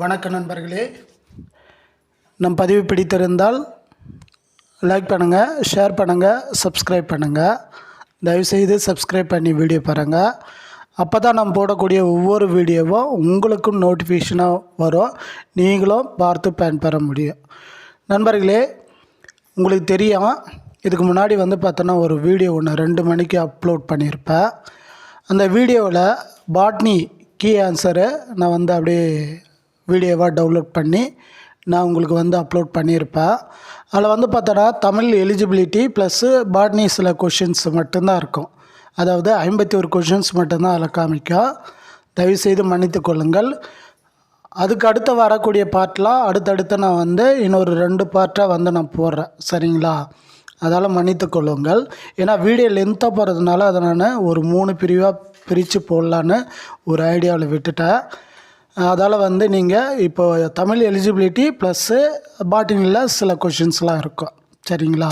வணக்க நண்பர்களே. நம் பதிவு பிடித்திருந்தால் லைக் பண்ணுங்கள் ஷேர் பண்ணுங்கள் சப்ஸ்கிரைப் பண்ணுங்கள் தயவுசெய்து சப்ஸ்கிரைப் பண்ணி வீடியோ பாருங்கள் அப்போ தான் நம்ம போடக்கூடிய ஒவ்வொரு வீடியோவும் உங்களுக்கும் நோட்டிஃபிகேஷனாக வரும். நீங்களும் பார்த்து பயன்பெற முடியும். நண்பர்களே உங்களுக்கு தெரியும் இதுக்கு முன்னாடி வந்து பார்த்தோன்னா ஒரு வீடியோ ஒன்று ரெண்டு மணிக்கு அப்லோட் பண்ணியிருப்பேன். அந்த வீடியோவில் பாட்னி கீ ஆன்சரை நான் வந்து அப்படியே வீடியோவாக டவுன்லோட் பண்ணி நான் உங்களுக்கு வந்து அப்லோட் பண்ணியிருப்பேன். அதில் வந்து பார்த்தோன்னா தமிழ் எலிஜிபிலிட்டி ப்ளஸ்ஸு பாட்னி சில கொஷின்ஸ் மட்டும்தான் இருக்கும். அதாவது ஐம்பத்தி ஒரு கொஷின்ஸ் மட்டும்தான் அதில் காமிக்கும். தயவுசெய்து மன்னித்து கொள்ளுங்கள். அதுக்கு அடுத்து வரக்கூடிய பார்ட்லாம் அடுத்தடுத்து நான் வந்து இன்னொரு ரெண்டு பார்ட்டாக வந்து நான் போடுறேன். சரிங்களா? அதால் மன்னித்து கொள்ளுங்கள். ஏன்னா வீடியோ லென்த்தாக போகிறதுனால அதை நான் ஒரு மூணு பிரிவாக பிரித்து போடலான்னு ஒரு ஐடியாவில் விட்டுட்டேன். அதால் வந்து நீங்கள் இப்போ தமிழ் எலிஜிபிலிட்டி ப்ளஸ்ஸு பாட்டினில் சில கொஷின்ஸ்லாம் இருக்கும். சரிங்களா?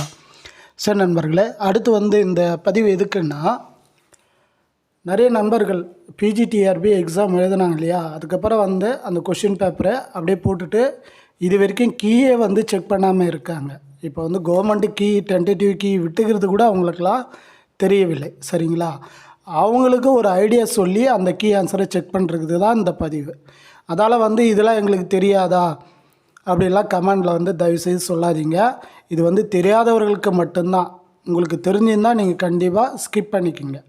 சரி நண்பர்களே அடுத்து வந்து இந்த பதிவு எதுக்குன்னா நிறைய நண்பர்கள் பிஜிடிஆர்பி எக்ஸாம் எழுதுனாங்க இல்லையா? அதுக்கப்புறம் வந்து அந்த கொஷின் பேப்பரை அப்படியே போட்டுட்டு இது வரைக்கும் கீயே வந்து செக் பண்ணாமல் இருக்காங்க. இப்போ வந்து கவர்மெண்ட்டு கீ டென்டேட்டிவ் கீ விட்டுக்கிறது கூட அவங்களுக்கெல்லாம் தெரியவில்லை. சரிங்களா? அவங்களுக்கு ஒரு ஐடியா சொல்லி அந்த கீ ஆன்சரை செக் பண்ணுறதுக்கு தான் இந்த பதிவு. அதால் வந்து இதெல்லாம் எங்களுக்கு தெரியாதா? அப்படிலாம் கமெண்டில் வந்து தயவுசெய்து சொல்லாதீங்க. இது வந்து தெரியாதவர்களுக்கு மட்டும்தான். உங்களுக்கு தெரிஞ்சிருந்தால் நீங்கள் கண்டிப்பாக ஸ்கிப் பண்ணிக்கோங்க.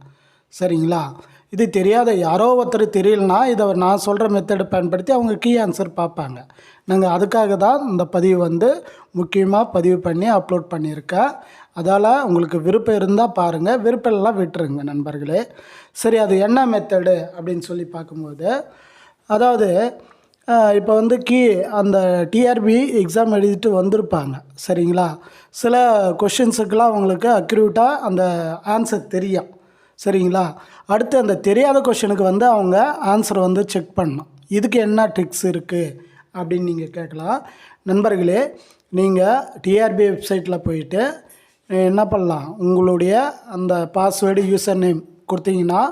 சரிங்களா? இது தெரியாத யாரோ ஒருத்தர் தெரியலனா இதை நான் சொல்கிற மெத்தடை பயன்படுத்தி அவங்க கீ ஆன்சர் பார்ப்பாங்க. நாங்கள் அதுக்காக தான் இந்த பதிவு வந்து முக்கியமாக பதிவு பண்ணி அப்லோட் பண்ணியிருக்கேன் அதால் உங்களுக்கு விருப்பம் இருந்தால் பாருங்கள் விருப்பம் எல்லாம் விட்டுருங்க நண்பர்களே. சரி அது என்ன மெத்தடு அப்படின்னு சொல்லி பார்க்கும்போது அதாவது இப்போ வந்து கீ அந்த டிஆர்பி எக்ஸாம் எழுதிட்டு வந்திருப்பாங்க. சரிங்களா? சில கொஷின்ஸுக்கெலாம் அவங்களுக்கு அக்யூரேட்டாக அந்த ஆன்சர் தெரியும். சரிங்களா? அடுத்து அந்த தெரியாத கொஷனுக்கு வந்து அவங்க ஆன்சரை வந்து செக் பண்ணணும். இதுக்கு என்ன ட்ரிக்ஸ் இருக்குது அப்படின்னு நீங்கள் கேட்கலாம். நண்பர்களே நீங்கள் டிஆர்பி வெப்சைட்டில் போயிட்டு என்ன பண்ணலாம்? உங்களுடைய அந்த பாஸ்வேர்டு யூசர் நேம் கொடுத்தீங்கன்னா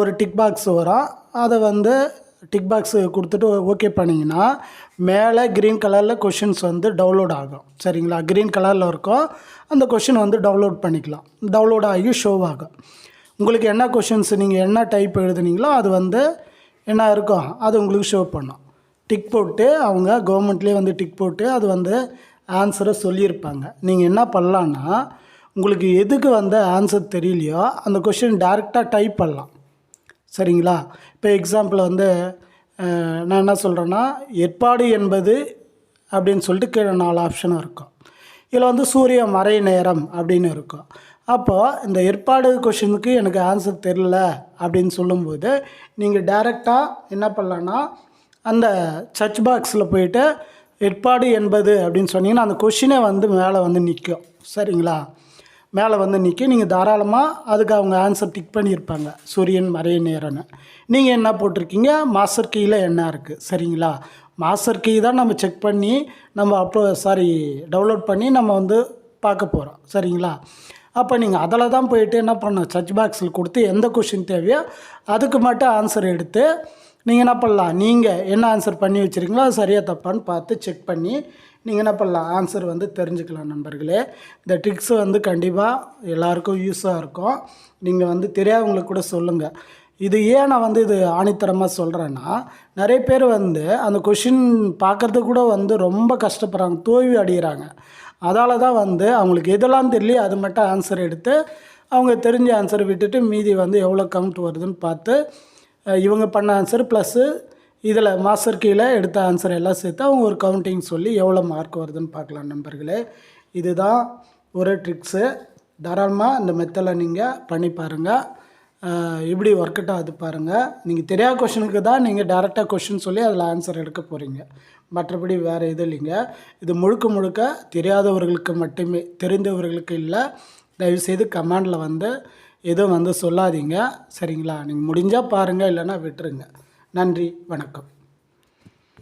ஒரு டிக் பாக்ஸ் வரும். அதை வந்து டிக் பாக்ஸு கொடுத்துட்டு ஓகே பண்ணிங்கன்னா மேலே க்ரீன் கலரில் கொஷின்ஸ் வந்து டவுன்லோட் ஆகும். சரிங்களா? க்ரீன் கலரில் இருக்கும். அந்த கொஷின் வந்து டவுன்லோட் பண்ணிக்கலாம். டவுன்லோட் ஆகி ஷோ ஆகும். உங்களுக்கு என்ன கொஷின்ஸ் நீங்கள் என்ன டைப் எழுதுனீங்களோ அது வந்து என்ன இருக்கும் அது உங்களுக்கு ஷோ பண்ணும். டிக் போட்டு அவங்க கவர்மெண்ட்லேயே வந்து டிக் போட்டு அது வந்து ஆன்சரை சொல்லியிருப்பாங்க. நீங்கள் என்ன பண்ணலான்னா உங்களுக்கு எதுக்கு வந்து ஆன்சர் தெரியலையோ அந்த கொஷின் டேரெக்டாக டைப் பண்ணலாம். சரிங்களா? இப்போ எக்ஸாம்பிள் வந்து நான் என்ன சொல்கிறேன்னா ஏற்பாடு என்பது அப்படின்னு சொல்லிட்டு கீழே நாலு ஆப்ஷனும் இருக்கும். இதில் வந்து சூரிய மறை நேரம் அப்படின்னு இருக்கும். அப்போது இந்த ஏற்பாடு கொஷினுக்கு எனக்கு ஆன்சர் தெரில அப்படின்னு சொல்லும்போது நீங்கள் டைரெக்டாக என்ன பண்ணலான்னா அந்த சர்ச் பாக்ஸில் போயிட்டு ஏற்பாடு என்பது அப்படின்னு சொன்னீங்கன்னா அந்த கொஷினே வந்து மேலே வந்து நிற்கும் சரிங்களா? மேலே வந்து நிற்கும் நீங்கள் தாராளமாக அதுக்கு அவங்க ஆன்சர் டிக் பண்ணியிருப்பாங்க. சூரியன் மறைய நேரம்னு நீங்கள் என்ன போட்டிருக்கீங்க? மாஸ்டர் கீயில் என்ன இருக்குது சரிங்களா? மாஸ்டர் கீ தான் நம்ம செக் பண்ணி நம்ம அப்போ சாரி டவுன்லோட் பண்ணி நம்ம வந்து பார்க்க போகிறோம் சரிங்களா? அப்போ நீங்கள் அதில் தான் போயிட்டு என்ன பண்ணணும்? சர்ச் பாக்ஸில் கொடுத்து எந்த கொஷின் தேவையோ அதுக்கு மட்டும் ஆன்சர் எடுத்து நீங்கள் என்ன பண்ணலாம்? நீங்கள் என்ன ஆன்சர் பண்ணி வச்சுருக்கீங்களோ அது சரியாக தப்பான்னு பார்த்து செக் பண்ணி நீங்கள் என்ன பண்ணலாம்? ஆன்சர் வந்து தெரிஞ்சுக்கலாம் நண்பர்களே. இந்த ட்ரிக்ஸ் வந்து கண்டிப்பாக எல்லாருக்கும் யூஸாக இருக்கும். நீங்கள் வந்து தெரியாதவங்களுக்கு கூட சொல்லுங்கள் இது ஏன் நான் வந்து இது ஆணித்தரமாக சொல்கிறேன்னா நிறைய பேர் வந்து அந்த கொஷின் பார்க்குறது கூட வந்து ரொம்ப கஷ்டப்படுறாங்க தோல்வி அடைகிறாங்க அதால தான் வந்து அவங்களுக்கு எதெல்லாம் தெரியல அது மட்டும் ஆன்சர் எடுத்து அவங்க தெரிஞ்ச ஆன்சரை விட்டுட்டு மீதி வந்து எவ்வளோ கவுண்ட் வருதுன்னு பார்த்து இவங்க பண்ண ஆன்சர் ப்ளஸ்ஸு இதில் மாஸ்டர் கீழே எடுத்த ஆன்சர் எல்லாம் சேர்த்து அவங்க ஒரு கவுண்டிங் சொல்லி எவ்வளோ மார்க் வருதுன்னு பார்க்கலாம் நண்பர்களே. இதுதான் ஒரு ட்ரிக்ஸு தாராளமாக இந்த மெத்தடில் நீங்கள் பண்ணி பாருங்கள் எப்படி ஒர்க் அவுட் ஆகுது பாருங்கள் நீங்கள் தெரியாத கொஷனுக்கு தான் நீங்கள் டேரெக்டாக கொஷின் சொல்லி அதில் ஆன்சர் எடுக்க போகிறீங்க மற்றபடி வேறு எதுவும் இல்லைங்க. இது முழுக்க முழுக்க தெரியாதவர்களுக்கு மட்டுமே தெரிந்தவர்களுக்கு இல்லை. தயவுசெய்து கமெண்டில் வந்து எதுவும் வந்து சொல்லாதீங்க. சரிங்களா? நீங்கள் முடிஞ்சால் பாருங்கள் இல்லைன்னா விட்டுருங்க. நன்றி வணக்கம்.